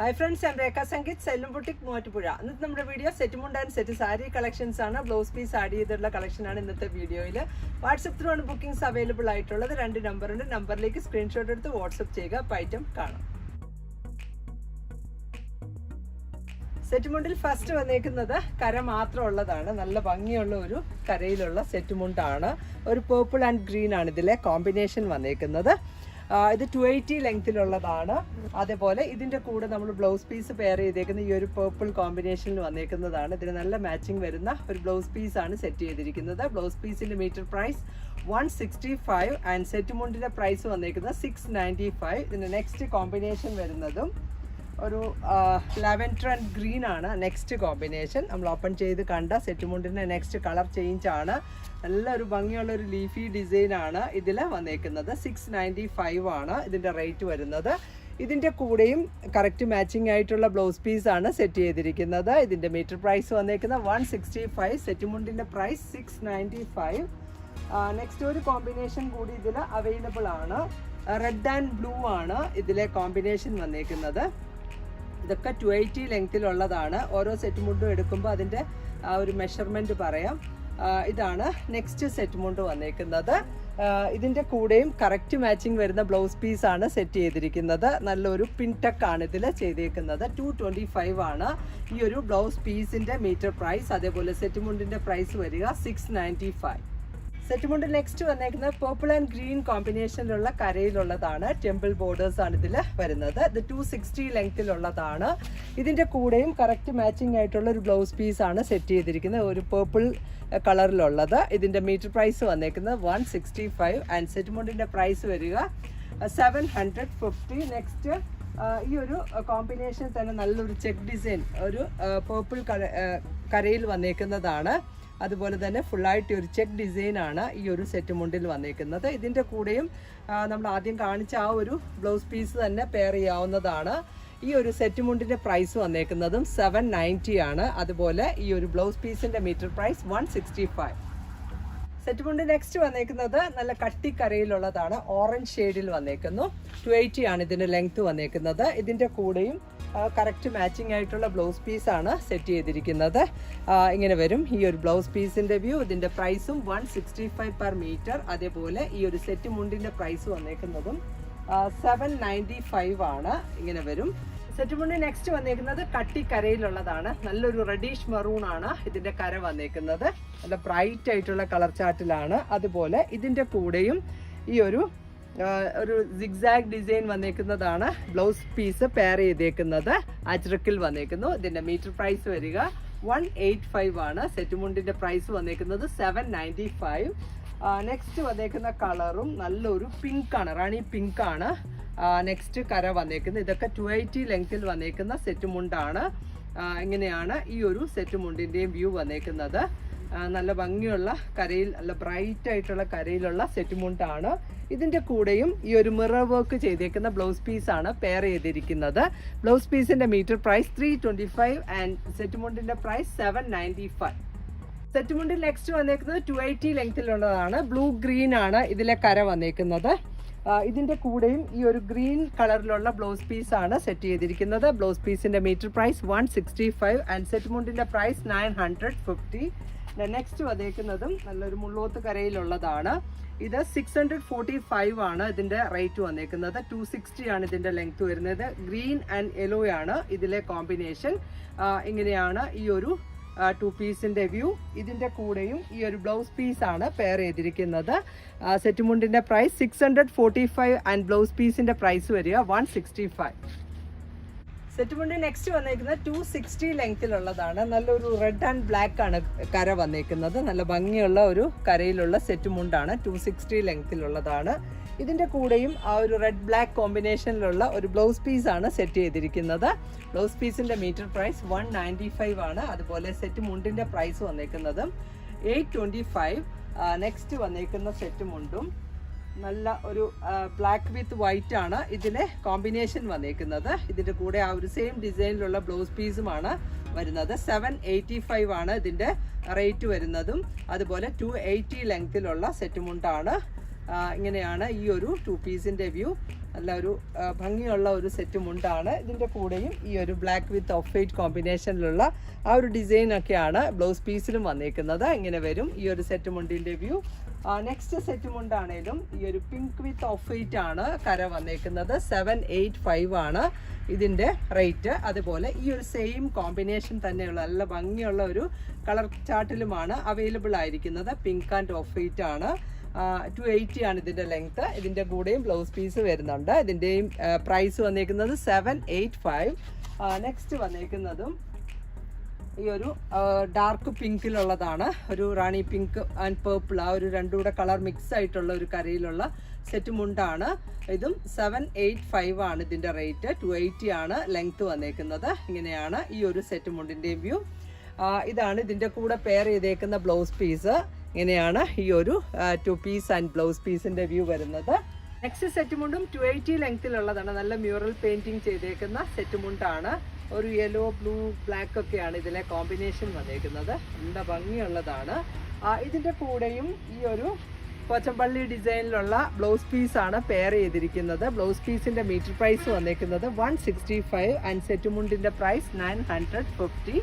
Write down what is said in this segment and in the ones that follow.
Hi friends ഞാൻ രേഖ സംഗീത് സെല്ലും boutique Muvattupuzha ഇന്നത്തെ നമ്മുടെ വീഡിയോ സെറ്റ് മുണ്ട് ആൻഡ് സെറ്റ് സാരി കളക്ഷൻസ് ആണ്. ബ്ലൗസ് പീസ് ആഡ് ചെയ്തിട്ടുള്ള കളക്ഷനാണ് ഇന്നത്തെ വീഡിയോയിൽ വാട്സപ്പ് ത്രൂ ആണ് ബുക്കിംഗ്സ് അവൈലബിൾ ആയിട്ടുള്ളത്. രണ്ട് നമ്പർ ഉണ്ട്. നമ്പറിലേക്ക് സ്ക്രീൻഷോട്ട് എടുത്ത് വാട്സപ്പ് ചെയ്യുക. അപ്പോൾ ഐറ്റം കാണാം. സെറ്റ് മുണ്ടിൽ ഫസ്റ്റ് വന്നേക്കുന്നത് കര മാത്രം ഉള്ളതാണ്. നല്ല ഭംഗിയുള്ള ഒരു കരയിലുള്ള സെറ്റ് മുണ്ടാണ് ഒരു പേർപ്പിൾ ആൻഡ് ഗ്രീൻ ആണ് ഇതിലെ കോമ്പിനേഷൻ വന്നേക്കുന്നത്. ഇത് ടു എയ്റ്റി ലെങ്തിലുള്ളതാണ് അതേപോലെ ഇതിന്റെ കൂടെ നമ്മൾ ബ്ലൗസ് പീസ് പെയർ ചെയ്തേക്കുന്ന ഈ ഒരു പേർപ്പിൾ കോമ്പിനേഷനിൽ വന്നേക്കുന്നതാണ്. ഇതിന് നല്ല മാച്ചിങ് വരുന്ന ഒരു ബ്ലൗസ് പീസ് ആണ് സെറ്റ് ചെയ്തിരിക്കുന്നത്. ബ്ലൗസ് പീസിന്റെ metre price one sixty five and set മുണ്ടിന്റെ price വന്നേക്കുന്നത് സിക്സ് നയന്റി ഫൈവ് ഇതിന്റെ നെക്സ്റ്റ് കോമ്പിനേഷൻ വരുന്നതും ഒരു ലെവൻഡർ ആൻഡ് ഗ്രീൻ ആണ് നെക്സ്റ്റ് കോമ്പിനേഷൻ. നമ്മൾ ഓപ്പൺ ചെയ്ത് കണ്ട സെറ്റുമുണ്ടിന്റെ നെക്സ്റ്റ് കളർ ചേഞ്ച് ആണ്. നല്ലൊരു ഭംഗിയുള്ള ഒരു ലീഫി ഡിസൈൻ ആണ് ഇതിൽ വന്നേക്കുന്നത്. സിക്സ് നയന്റി ഫൈവ് ആണ് ഇതിന്റെ റേറ്റ് വരുന്നത്. ഇതിന്റെ കൂടെയും കറക്റ്റ് മാച്ചിങ് ആയിട്ടുള്ള ബ്ലൗസ് പീസ് ആണ് സെറ്റ് ചെയ്തിരിക്കുന്നത്. ഇതിന്റെ മീറ്റർ പ്രൈസ് വന്നേക്കുന്നത് one sixty five. സെറ്റുമുണ്ടിന്റെ price six ninety five. Next ഒരു കോമ്പിനേഷൻ കൂടി ഇതിൽ അവൈലബിൾ ആണ്. റെഡ് ആൻഡ് ബ്ലൂ ആണ് ഇതിലെ കോമ്പിനേഷൻ വന്നേക്കുന്നത്. ഇതൊക്കെ ടു എയ്റ്റി ലെങ്തിലുള്ളതാണ്. ഓരോ സെറ്റ് മുണ്ടും എടുക്കുമ്പോൾ അതിന്റെ ആ ഒരു മെഷർമെന്റ് പറയാം. ഇതാണ് നെക്സ്റ്റ് സെറ്റ് മുണ്ട് വന്നേക്കുന്നത്. ഇതിന്റെ കൂടെയും കറക്റ്റ് മാച്ചിങ് വരുന്ന ബ്ലൗസ് പീസാണ് സെറ്റ് ചെയ്തിരിക്കുന്നത്. നല്ലൊരു പിൻടക്കാണ് ഇതിൽ ചെയ്തേക്കുന്നത്. ടു ട്വന്റി ഫൈവ് ആണ് ഈ ഒരു ബ്ലൗസ് പീസിന്റെ മീറ്റർ പ്രൈസ് അതേപോലെ സെറ്റ് മുണ്ടിന്റെ പ്രൈസ് വരിക സിക്സ് നയന്റി ഫൈവ് സെറ്റുമുണ്ട് നെക്സ്റ്റ് വന്നേക്കുന്നത് പേർപ്പിൾ ആൻഡ് ഗ്രീൻ കോമ്പിനേഷനിലുള്ള കരയിലുള്ളതാണ്. ടെമ്പിൾ ബോർഡേഴ്സ് ആണ് ഇതിൽ വരുന്നത്. ഇത് ടു സിക്സ്റ്റി ലെങ്ത്തിലുള്ളതാണ് ഇതിന്റെ കൂടെയും കറക്റ്റ് മാച്ചിങ് ആയിട്ടുള്ള ഒരു ബ്ലൗസ് പീസ് ആണ് സെറ്റ് ചെയ്തിരിക്കുന്നത്. ഒരു പേർപ്പിൾ കളറിലുള്ളത് ഇതിന്റെ മീറ്റർ പ്രൈസ് വന്നേക്കുന്നത് one sixty five and set മുണ്ടിന്റെ price വരിക സെവൻ ഹൺഡ്രഡ് ഫിഫ്റ്റി നെക്സ്റ്റ് ഈ ഒരു കോമ്പിനേഷൻ തന്നെ നല്ലൊരു ചെക്ക് ഡിസൈൻ ഒരു പേർപ്പിൾ കരയിൽ വന്നേക്കുന്നതാണ്. അതുപോലെ തന്നെ ഫുള്ളായിട്ട് ഒരു ചെക്ക് ഡിസൈൻ ആണ് ഈ ഒരു സെറ്റ് മുണ്ടിൽ വന്നേക്കുന്നത്. ഇതിന്റെ കൂടെയും നമ്മൾ ആദ്യം കാണിച്ച ആ ഒരു ബ്ലൗസ് പീസ് തന്നെ പെയർ ചെയ്യാവുന്നതാണ്. ഈ ഒരു സെറ്റ് മുണ്ടിന്റെ പ്രൈസ് വന്നേക്കുന്നതും സെവൻ നയന്റി ആണ്. അതുപോലെ ഈ ഒരു ബ്ലൗസ് പീസിന്റെ metre price one sixty five set mundu next വന്നേക്കുന്നത് നല്ല കട്ടിക്കരയിലുള്ളതാണ്. ഓറഞ്ച് ഷെയ്ഡിൽ വന്നേക്കുന്നു. ടു എയ്റ്റി ആണ് ഇതിന്റെ ലെങ്ത് വന്നേക്കുന്നത്. ഇതിന്റെ കൂടെയും കറക്റ്റ് മാച്ചിങ് ആയിട്ടുള്ള ബ്ലൗസ് പീസാണ് സെറ്റ് ചെയ്തിരിക്കുന്നത്. ഇങ്ങനെ വരും. ഈ ഒരു ബ്ലൗസ് പീസിന്റെ വ്യൂ ഇതിന്റെ പ്രൈസും one sixty five per metre അതേപോലെ ഈ ഒരു സെറ്റ് മുണ്ടിന്റെ പ്രൈസ് വന്നേക്കുന്നതും സെവൻ നയന്റി ഫൈവ് ആണ്. ഇങ്ങനെ വരും. സെറ്റ് മുണ്ട് നെക്സ്റ്റ് വന്നേക്കുന്നത് കട്ടിക്കരയിലുള്ളതാണ്. നല്ലൊരു റെഡീഷ് മറൂൺ ആണ് ഇതിന്റെ കര വന്നേക്കുന്നത്. നല്ല ബ്രൈറ്റ് ആയിട്ടുള്ള കളർ ചാർട്ടിലാണ് അതുപോലെ ഇതിന്റെ കൂടെയും ഈ ഒരു ഒരു സിഗ്സാഗ് ഡിസൈൻ വന്നേക്കുന്നതാണ്. ബ്ലൗസ് പീസ് പെയർ ചെയ്തേക്കുന്നത്. അജ്രക്കിൽ വന്നേക്കുന്നു. ഇതിന്റെ മീറ്റർ പ്രൈസ് വരിക വൺ എയ്റ്റ് ഫൈവ് ആണ്. സെറ്റുമുണ്ടിന്റെ പ്രൈസ് വന്നേക്കുന്നത് സെവൻ നയന്റി ഫൈവ് നെക്സ്റ്റ് വന്നേക്കുന്ന കളറും നല്ലൊരു പിങ്ക് ആണ് റാണി പിങ്ക് ആണ്. നെക്സ്റ്റ് കര വന്നേക്കുന്നത്. ഇതൊക്കെ ടു എയ്റ്റി ലെങ്തിൽ വന്നേക്കുന്ന സെറ്റ് മുണ്ടാണ് ഇങ്ങനെയാണ് ഈ ഒരു സെറ്റ് മുണ്ടിന്റെയും വ്യൂ വന്നേക്കുന്നത്. നല്ല ഭംഗിയുള്ള കരയിൽ നല്ല ബ്രൈറ്റ് ആയിട്ടുള്ള കരയിലുള്ള സെറ്റ് മുണ്ടാണ് ഇതിന്റെ കൂടെയും ഈ ഒരു മിറർ വർക്ക് ചെയ്തേക്കുന്ന ബ്ലൗസ് പീസാണ് പെയർ ചെയ്തിരിക്കുന്നത്. ബ്ലൗസ് പീസിന്റെ metre price three twenty five and set മുണ്ടിന്റെ price seven ninety five set മുണ്ടിൽ next വന്നേക്കുന്നത് ടു എയ്റ്റി ലെങ്തിലുള്ളതാണ് ബ്ലൂ ഗ്രീൻ ആണ് ഇതിലെ കര വന്നേക്കുന്നത്. ഇതിന്റെ കൂടെയും ഈ ഒരു ഗ്രീൻ കളറിലുള്ള ബ്ലൗസ് പീസ് ആണ് സെറ്റ് ചെയ്തിരിക്കുന്നത്. ബ്ലൗസ് പീസിന്റെ metre price one sixty five and set മുണ്ടിന്റെ price nine hundred fifty next വന്നേക്കുന്നതും നല്ലൊരു മുള്ളോത്ത് കരയിലുള്ളതാണ്. ഇത് സിക്സ് ഹൺഡ്രഡ് ഫോർട്ടി ഫൈവ് ആണ് ഇതിന്റെ റേറ്റ് വന്നേക്കുന്നത്. ടു സിക്സ്റ്റി ആണ് ഇതിന്റെ ലെങ്ത് വരുന്നത്. ഗ്രീൻ ആൻഡ് യെല്ലോ ആണ് ഇതിലെ കോമ്പിനേഷൻ ഇങ്ങനെയാണ് ഈ ഒരു ടു പീസിന്റെ വ്യൂ ഇതിന്റെ കൂടെയും ഈ ഒരു ബ്ലൗസ് പീസ് ആണ് പെയർ ചെയ്തിരിക്കുന്നത്. Set മുണ്ടിന്റെ price six hundred forty five and blouse പീസിന്റെ പ്രൈസ് വരിക one sixty five set mundu next വന്നേക്കുന്നത് ടു സിക്സ്റ്റി ലെങ്തിലുള്ളതാണ് നല്ലൊരു റെഡ് ആൻഡ് ബ്ലാക്ക് ആണ് കര വന്നേക്കുന്നത്. നല്ല ഭംഗിയുള്ള ഒരു കരയിലുള്ള സെറ്റ് മുണ്ടാണ്. ടു സിക്സ്റ്റി ലെങ്തിലുള്ളതാണ് ഇതിന്റെ കൂടെയും ആ ഒരു റെഡ് ബ്ലാക്ക് കോമ്പിനേഷനിലുള്ള ഒരു ബ്ലൗസ് പീസാണ് സെറ്റ് ചെയ്തിരിക്കുന്നത്. ബ്ലൗസ് പീസിന്റെ metre price one ninety five ആണ്. അതുപോലെ സെറ്റ് മുണ്ടിന്റെ പ്രൈസ് വന്നേക്കുന്നതും എയ്റ്റ് ട്വന്റി ഫൈവ് നെക്സ്റ്റ് വന്നേക്കുന്ന സെറ്റ് മുണ്ടും നല്ല ഒരു ബ്ലാക്ക് വിത്ത് വൈറ്റ് ആണ് ഇതിലെ കോമ്പിനേഷൻ വന്നേക്കുന്നത്. ഇതിന്റെ കൂടെ ആ ഒരു സെയിം ഡിസൈനിലുള്ള ബ്ലൗസ് പീസുമാണ് വരുന്നത്. സെവൻ എയ്റ്റി ഫൈവ് ആണ് ഇതിന്റെ റേറ്റ് വരുന്നതും. അതുപോലെ ടു എയ്റ്റി ലെങ്ത്തിലുള്ള സെറ്റ് മുണ്ടാണ്. ഇങ്ങനെയാണ് ഈ ഒരു ടു പീസിന്റെ വ്യൂ നല്ല ഒരു ഭംഗിയുള്ള ഒരു സെറ്റ് മുണ്ടാണ് ഇതിന്റെ കൂടെയും ഈ ഒരു ബ്ലാക്ക് വിത്ത് ഓഫ് വൈറ്റ് കോമ്പിനേഷനിലുള്ള ആ ഒരു ഡിസൈൻ ഒക്കെയാണ് ബ്ലൗസ് പീസിലും വന്നേക്കുന്നത്. ഇങ്ങനെ വരും. ഈ ഒരു സെറ്റ് മുണ്ടിന്റെ വ്യൂ നെക്സ്റ്റ് സെറ്റ് മുണ്ടാണേലും ഈ ഒരു പിങ്ക് വിത്ത് ഓഫ് വൈറ്റ് ആണ് കര വന്നേക്കുന്നത്. സെവൻ എയ്റ്റ് ഫൈവ് ആണ് ഇതിന്റെ റേറ്റ് അതുപോലെ ഈ ഒരു സെയിം കോമ്പിനേഷൻ തന്നെയുള്ള നല്ല ഭംഗിയുള്ള ഒരു കളർ ചാർട്ടിലുമാണ് അവൈലബിൾ ആയിരിക്കുന്നത്. പിങ്ക് ആൻഡ് ഓഫ് വൈറ്റ് ആണ്. ടു എയ്റ്റി ആണ് ഇതിന്റെ ലെങ്ത്ത് ഇതിന്റെ കൂടെയും ബ്ലൗസ് പീസ് വരുന്നുണ്ട്. ഇതിന്റെയും പ്രൈസ് വന്നേക്കുന്നത് സെവൻ എയ്റ്റ് ഫൈവ് നെക്സ്റ്റ് വന്നേക്കുന്നതും ഈ ഒരു ഡാർക്ക് പിങ്കിലുള്ളതാണ് ഒരു റാണി പിങ്ക് ആൻഡ് പേർപ്പിൾ ആ ഒരു രണ്ടും കൂടെ കളർ മിക്സ് ആയിട്ടുള്ള ഒരു കരയിലുള്ള സെറ്റ് മുണ്ടാണ്. ഇതും സെവൻ എയ്റ്റ് ഫൈവ് ആണ് ഇതിന്റെ റേറ്റ് ടു എയ്റ്റി ആണ് ലെങ്ത്ത് വന്നേക്കുന്നത്. ഇങ്ങനെയാണ് ഈ ഒരു സെറ്റ് മുണ്ടിന്റെയും വ്യൂ ഇതാണ് ഇതിന്റെ കൂടെ പെയർ ചെയ്തേക്കുന്ന ബ്ലൗസ് പീസ് ഇങ്ങനെയാണ് ഈ ഒരു ടു പീസ് ആൻഡ് ബ്ലൗസ് പീസിന്റെ വ്യൂ വരുന്നത്. നെക്സ്റ്റ് സെറ്റ് മുണ്ടും ടു എയ്റ്റി ലെങ്ത്തിലുള്ളതാണ് നല്ല മ്യൂറൽ പെയിന്റിങ് ചെയ്തേക്കുന്ന സെറ്റ് മുണ്ടാണ്. ഒരു യെല്ലോ ബ്ലൂ ബ്ലാക്ക് ഒക്കെയാണ് ഇതിലെ കോമ്പിനേഷൻ വന്നേക്കുന്നത്. നല്ല ഭംഗിയുള്ളതാണ്. ഇതിന്റെ കൂടെയും ഈ ഒരു കൊച്ചമ്പള്ളി ഡിസൈനിലുള്ള ബ്ലൗസ് പീസ് ആണ് പെയർ ചെയ്തിരിക്കുന്നത്. ബ്ലൗസ് പീസിന്റെ മീറ്റർ പ്രൈസ് വന്നേക്കുന്നത് one sixty five and set മുണ്ടിന്റെ price nine hundred fifty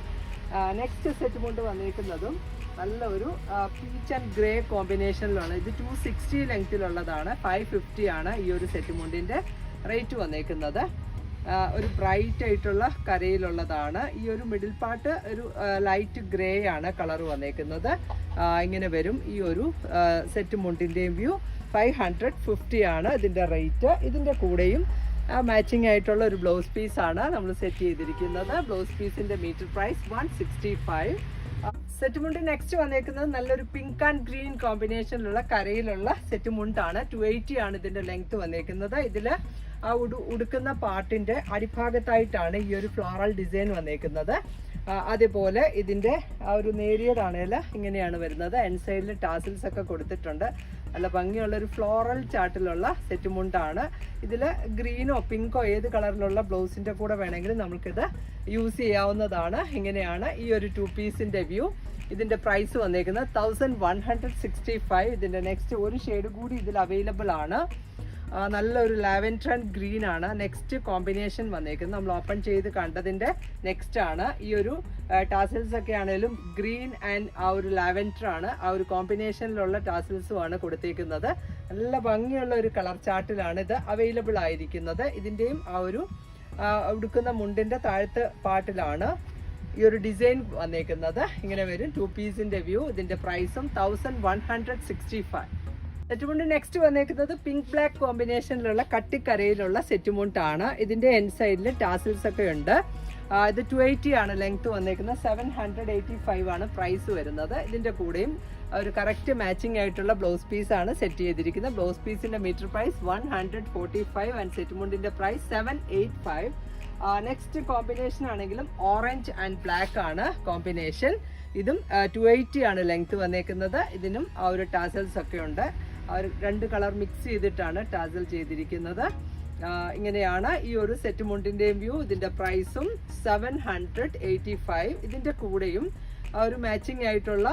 next set mundu വന്നേക്കുന്നതും നല്ല ഒരു പീച്ച് ആൻഡ് ഗ്രേ കോമ്പിനേഷനിലാണ് ഇത് ടു സിക്സ്റ്റി ലെങ്തിലുള്ളതാണ് ഫൈവ് ഫിഫ്റ്റി ആണ് ഈ ഒരു സെറ്റ് മുണ്ടിന്റെ റേറ്റ് വന്നേക്കുന്നത് ഒരു ബ്രൈറ്റ് ആയിട്ടുള്ള കരയിലുള്ളതാണ്. ഈ ഒരു മിഡിൽ പാർട്ട് ഒരു ലൈറ്റ് ഗ്രേ ആണ് കളർ വന്നേക്കുന്നത്. ഇങ്ങനെ വരും ഈ ഒരു സെറ്റ് മുണ്ടിന്റെയും വ്യൂ ഫൈവ് ഹൺഡ്രഡ് ഫിഫ്റ്റി ആണ് ഇതിന്റെ റേറ്റ് ഇതിന്റെ കൂടെയും മാച്ചിങ് ആയിട്ടുള്ള ഒരു ബ്ലൗസ് പീസാണ് നമ്മൾ സെറ്റ് ചെയ്തിരിക്കുന്നത്. ബ്ലൗസ് പീസിന്റെ metre price one sixty five set മുണ്ട് നെക്സ്റ്റ് വന്നേക്കുന്നത് നല്ലൊരു പിങ്ക് ആൻഡ് ഗ്രീൻ കോമ്പിനേഷനിലുള്ള കരയിലുള്ള സെറ്റ് മുണ്ടാണ് ടു എയ്റ്റി ആണ് ഇതിന്റെ ലെങ്ത് വന്നേക്കുന്നത്. ഇതിൽ ആ ഉടു ഉടുക്കുന്ന പാട്ടിന്റെ അടിഭാഗത്തായിട്ടാണ് ഈ ഒരു ഫ്ലോറൽ ഡിസൈൻ വന്നേക്കുന്നത്. അതേപോലെ ഇതിന്റെ ആ ഒരു നേരിയതാണേൽ ഇങ്ങനെയാണ് വരുന്നത്. എൻ സൈഡിൽ ടാസിൽസ് ഒക്കെ കൊടുത്തിട്ടുണ്ട്. നല്ല ഭംഗിയുള്ള ഒരു ഫ്ലോറൽ ചാട്ടിലുള്ള സെറ്റ് മുണ്ടാണ്. ഇതിൽ ഗ്രീനോ പിങ്കോ ഏത് കളറിലുള്ള ബ്ലൗസിന്റെ കൂടെ വേണമെങ്കിലും നമുക്കിത് യൂസ് ചെയ്യാവുന്നതാണ്. ഇങ്ങനെയാണ് ഈ ഒരു ടു പീസിന്റെ വ്യൂ ഇതിന്റെ പ്രൈസ് വന്നേക്കുന്നത് thousand one hundred sixty five ഇതിന്റെ നെക്സ്റ്റ് ഒരു ഷെയ്ഡ് കൂടി ഇതിൽ അവൈലബിൾ ആണ്. നല്ലൊരു ലാവൻഡർ ആൻഡ് ഗ്രീൻ ആണ്. നെക്സ്റ്റ് കോമ്പിനേഷൻ വന്നേക്കുന്നത്. നമ്മൾ ഓപ്പൺ ചെയ്ത് കണ്ടതിന്റെ നെക്സ്റ്റ് ആണ്. ഈ ഒരു ടാസിൽസ് ഒക്കെ ആണെങ്കിലും ഗ്രീൻ ആൻഡ് ആ ഒരു ലാവൻഡർ ആണ്. ആ ഒരു കോമ്പിനേഷനിലുള്ള ടാസിൽസും ആണ് കൊടുത്തേക്കുന്നത്. നല്ല ഭംഗിയുള്ള ഒരു കളർ ചാർട്ടിലാണ് ഇത് അവൈലബിൾ ആയിരിക്കുന്നത്. ഇതിന്റെയും ആ ഒരു ഉടുക്കുന്ന മുണ്ടിന്റെ താഴത്തെ പാട്ടിലാണ് ഈ ഒരു ഡിസൈൻ വന്നേക്കുന്നത്. ഇങ്ങനെ വരും. ടു പീസിന്റെ വ്യൂ ഇതിന്റെ പ്രൈസും thousand one hundred sixty five സെറ്റുമുണ്ട്. Next വന്നേക്കുന്നത് പിങ്ക് ബ്ലാക്ക് കോമ്പിനേഷനിലുള്ള കട്ടിക്കരയിലുള്ള സെറ്റുമുണ്ട് ആണ് ഇതിന്റെ എൻ സൈഡിൽ ടാസിൽസ് ഒക്കെ ഉണ്ട്. ഇത് ടു എയ്റ്റി ആണ് ലെങ്ത് വന്നേക്കുന്നത്. സെവൻ ഹൺഡ്രഡ് എയ്റ്റി ഫൈവ് ആണ് പ്രൈസ് വരുന്നത്. ഇതിന്റെ കൂടെയും ഒരു കറക്റ്റ് മാച്ചിങ് ആയിട്ടുള്ള ബ്ലൗസ് പീസ് ആണ് സെറ്റ് ചെയ്തിരിക്കുന്നത്. ബ്ലൗസ് പീസിന്റെ metre price one hundred forty five and സെറ്റുമുണ്ടിന്റെ price seven eight five next combination ആണെങ്കിലും ഓറഞ്ച് ആൻഡ് ബ്ലാക്ക് ആണ് കോമ്പിനേഷൻ ഇതും ടു എയ്റ്റി ആണ് ലെങ്ത് വന്നേക്കുന്നത്. ഇതിനും ആ ഒരു ടാസൽസ് ഒക്കെ ഉണ്ട്. രണ്ട് കളർ മിക്സ് ചെയ്തിട്ടാണ് ടാസൽ ചെയ്തിരിക്കുന്നത്. ഇങ്ങനെയാണ് ഈ ഒരു സെറ്റ് മുണ്ടിന്റെയും വ്യൂ ഇതിന്റെ പ്രൈസും സെവൻ ഹൺഡ്രഡ് എയ്റ്റി ഫൈവ് ഇതിന്റെ കൂടെയും ഒരു മാച്ചിങ് ആയിട്ടുള്ള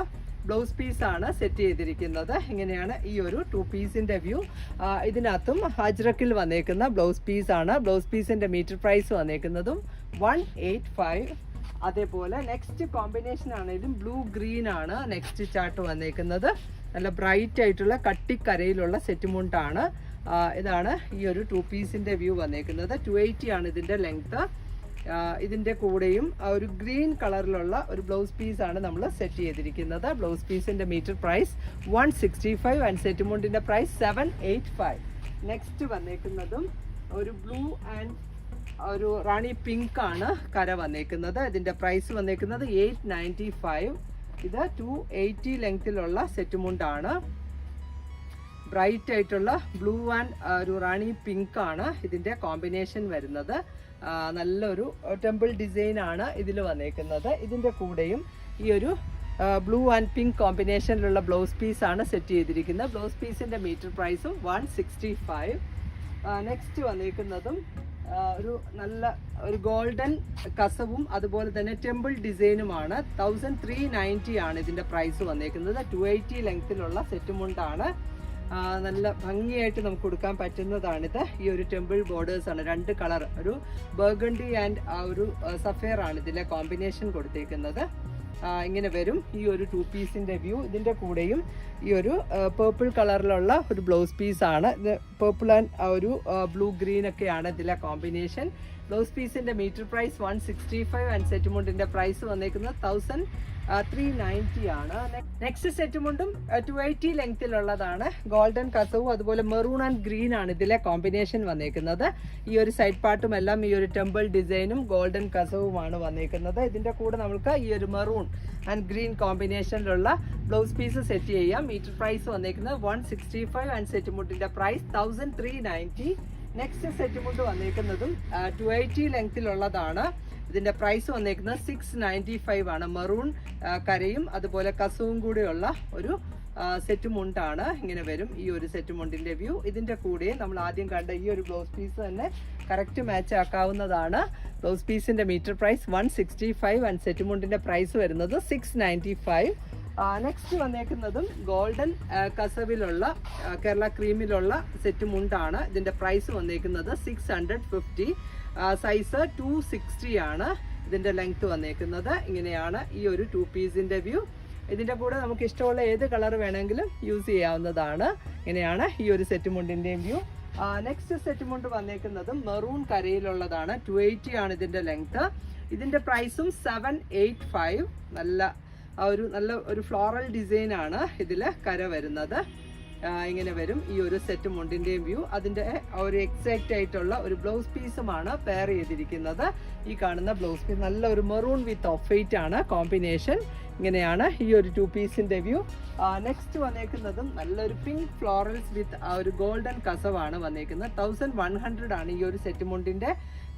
ബ്ലൗസ് പീസ് ആണ് സെറ്റ് ചെയ്തിരിക്കുന്നത്. ഇങ്ങനെയാണ് ഈ ഒരു ടു പീസിന്റെ വ്യൂ ഇതിനകത്തും ഹജ്രക്കിൽ വന്നേക്കുന്ന ബ്ലൗസ് പീസ് ആണ്. ബ്ലൗസ് പീസിന്റെ മീറ്റർ പ്രൈസ് വന്നേക്കുന്നതും വൺ എയ്റ്റ് ഫൈവ് അതേപോലെ നെക്സ്റ്റ് കോമ്പിനേഷൻ ആണെങ്കിലും ബ്ലൂ ഗ്രീൻ ആണ് നെക്സ്റ്റ് ചാർട്ട് വന്നേക്കുന്നത്. നല്ല ബ്രൈറ്റ് ആയിട്ടുള്ള കട്ടിക്കരയിലുള്ള സെറ്റ് മുണ്ടാണ് ആ, ഇതാണ് ഈ ഒരു ടു പീസിന്റെ വ്യൂ വന്നേക്കുന്നത്. ടു എയ്റ്റി ആണ് ഇതിന്റെ ലെങ്ത് ഇതിന്റെ കൂടെയും ഒരു ഗ്രീൻ കളറിലുള്ള ഒരു ബ്ലൗസ് പീസ് ആണ് നമ്മൾ സെറ്റ് ചെയ്തിരിക്കുന്നത്. ബ്ലൗസ് പീസിന്റെ metre price one sixty five and set മുണ്ടിന്റെ price seven eight five next വന്നേക്കുന്നതും ഒരു ബ്ലൂ ആൻഡ് ഒരു റാണി പിങ്ക് ആണ് കര വന്നേക്കുന്നത്. ഇതിന്റെ പ്രൈസ് വന്നേക്കുന്നത് എയ്റ്റ് നയന്റി ഫൈവ് ഇത് ടു എയ്റ്റി ലെങ്തിലുള്ള സെറ്റ് മുണ്ടാണ് ബ്രൈറ്റ് ആയിട്ടുള്ള ബ്ലൂ ആൻഡ് ഒരു റാണി പിങ്ക് ആണ് ഇതിന്റെ കോമ്പിനേഷൻ വരുന്നത്. നല്ലൊരു ടെമ്പിൾ ഡിസൈൻ ആണ് ഇതിൽ വന്നേക്കുന്നത്. ഇതിന്റെ കൂടെയും ഈ ഒരു ബ്ലൂ ആൻഡ് പിങ്ക് കോമ്പിനേഷനിലുള്ള ബ്ലൗസ് പീസ് ആണ് സെറ്റ് ചെയ്തിരിക്കുന്നത്. ബ്ലൗസ് പീസിന്റെ മീറ്റർ പ്രൈസും വൺ സിക്സ്റ്റി ഫൈവ് നെക്സ്റ്റ് വന്നേക്കുന്നതും ഒരു നല്ല ഒരു ഗോൾഡൻ കസവും അതുപോലെ തന്നെ ടെമ്പിൾ ഡിസൈനുമാണ് തൗസൻഡ് ത്രീ നയന്റി ആണ് ഇതിന്റെ പ്രൈസ് വന്നേക്കുന്നത്. ടു എയ്റ്റി ലെങ്ത്തിലുള്ള സെറ്റ് മുണ്ടാണ് നല്ല ഭംഗിയായിട്ട് നമുക്ക് കൊടുക്കാൻ പറ്റുന്നതാണിത്. ഈ ഒരു ടെമ്പിൾ ബോർഡേഴ്സ് ആണ്. രണ്ട് കളർ ഒരു ബർഗണ്ടി ആൻഡ് ഒരു സഫയർ ആണ് ഇതിലെ കോമ്പിനേഷൻ കൊടുത്തേക്കുന്നത്. ഇങ്ങനെ വരും. ഈ ഒരു ടു പീസിന്റെ വ്യൂ ഇതിന്റെ കൂടെയും ഈ ഒരു പേർപ്പിൾ കളറിലുള്ള ഒരു ബ്ലൗസ് പീസ് ആണ്. ഇത് പേർപ്പിൾ ആൻഡ് ഒരു ബ്ലൂ ഗ്രീൻ ഒക്കെയാണ് ഇതിലെ കോമ്പിനേഷൻ ബ്ലൗസ് പീസിന്റെ metre price one sixty five and set മുണ്ടിന്റെ price വന്നേക്കുന്നത് തൗസൻഡ് ത്രീ നയന്റി ആണ്. നെക്സ്റ്റ് സെറ്റ് സെറ്റുമുണ്ടും ടു എയ്റ്റി ലെങ്തിലുള്ളതാണ് ഗോൾഡൻ കസവും അതുപോലെ മെറൂൺ ആൻഡ് ഗ്രീൻ ആണ് ഇതിലെ കോമ്പിനേഷൻ വന്നേക്കുന്നത്. ഈ ഒരു സൈഡ് പാർട്ടും എല്ലാം ഈ ഒരു ടെമ്പിൾ ഡിസൈനും ഗോൾഡൻ കസവുമാണ് വന്നേക്കുന്നത്. ഇതിന്റെ കൂടെ നമുക്ക് ഈ ഒരു മെറൂൺ ആൻഡ് ഗ്രീൻ കോമ്പിനേഷനിലുള്ള ബ്ലൗസ് പീസ് സെറ്റ് ചെയ്യാം. മീറ്റർ പ്രൈസ് വന്നേക്കുന്നത് one sixty five and സെറ്റുമുണ്ടിന്റെ price thousand three ninety next സെറ്റുമുണ്ട് വന്നേക്കുന്നതും ടു എയ്റ്റി ലെങ്തിലുള്ളതാണ് ഇതിന്റെ പ്രൈസ് വന്നേക്കുന്നത് സിക്സ് നയന്റി ഫൈവ് ആണ് മെറൂൺ കരയും അതുപോലെ കസവും കൂടെയുള്ള ഒരു സെറ്റ് മുണ്ടാണ് ഇങ്ങനെ വരും ഈ ഒരു സെറ്റ് മുണ്ടിന്റെ വ്യൂ ഇതിന്റെ കൂടെ നമ്മൾ ആദ്യം കണ്ട ഈ ഒരു ബ്ലൗസ് പീസ് തന്നെ കറക്റ്റ് മാച്ച് ആക്കാവുന്നതാണ്. ബ്ലൗസ് പീസിന്റെ metre price one sixty five and set മുണ്ടിന്റെ price വരുന്നത് സിക്സ് നയന്റി ഫൈവ് നെക്സ്റ്റ് വന്നേക്കുന്നതും ഗോൾഡൻ കസവിലുള്ള കേരള ക്രീമിലുള്ള സെറ്റ് മുണ്ടാണ്. ഇതിന്റെ പ്രൈസ് വന്നേക്കുന്നത് six hundred fifty size two sixty ആണ് ഇതിന്റെ ലെങ്ത് വന്നേക്കുന്നത്. ഇങ്ങനെയാണ് ഈ ഒരു ടു പീസിന്റെ വ്യൂ ഇതിന്റെ കൂടെ നമുക്ക് ഇഷ്ടമുള്ള ഏത് കളർ വേണമെങ്കിലും യൂസ് ചെയ്യാവുന്നതാണ്. ഇങ്ങനെയാണ് ഈ ഒരു സെറ്റ് മുണ്ടിന്റെയും വ്യൂ നെക്സ്റ്റ് സെറ്റ് മുണ്ട് വന്നേക്കുന്നത് മെറൂൺ കരയിലുള്ളതാണ്. ടു എയ്റ്റി ആണ് ഇതിന്റെ ലെങ്ത്ത് ഇതിന്റെ പ്രൈസും സെവൻ എയ്റ്റ് ഫൈവ് നല്ല ഒരു നല്ല ഒരു ഫ്ലോറൽ ഡിസൈനാണ് ഇതിൽ കര വരുന്നത്. ഇങ്ങനെ വരും. ഈ ഒരു സെറ്റ് മുണ്ടിന്റെയും വ്യൂ അതിന്റെ ഒരു എക്സാക്റ്റ് ആയിട്ടുള്ള ഒരു ബ്ലൗസ് പീസുമാണ് പെയർ ചെയ്തിരിക്കുന്നത്. ഈ കാണുന്ന ബ്ലൗസ് പീസ് നല്ല ഒരു മെറൂൺ വിത്ത് ഓഫ് വൈറ്റ് ആണ്. കോമ്പിനേഷൻ ഇങ്ങനെയാണ് ഈ ഒരു ടു പീസിന്റെ വ്യൂ നെക്സ്റ്റ് വന്നേക്കുന്നതും നല്ലൊരു പിങ്ക് ഫ്ലോറൽസ് വിത്ത് ആ ഒരു ഗോൾഡൻ കസവാണ് വന്നേക്കുന്നത്. തൗസൻഡ് വൺ ഹൺഡ്രഡ് ആണ് ഈ ഒരു സെറ്റ് മുണ്ടിന്റെ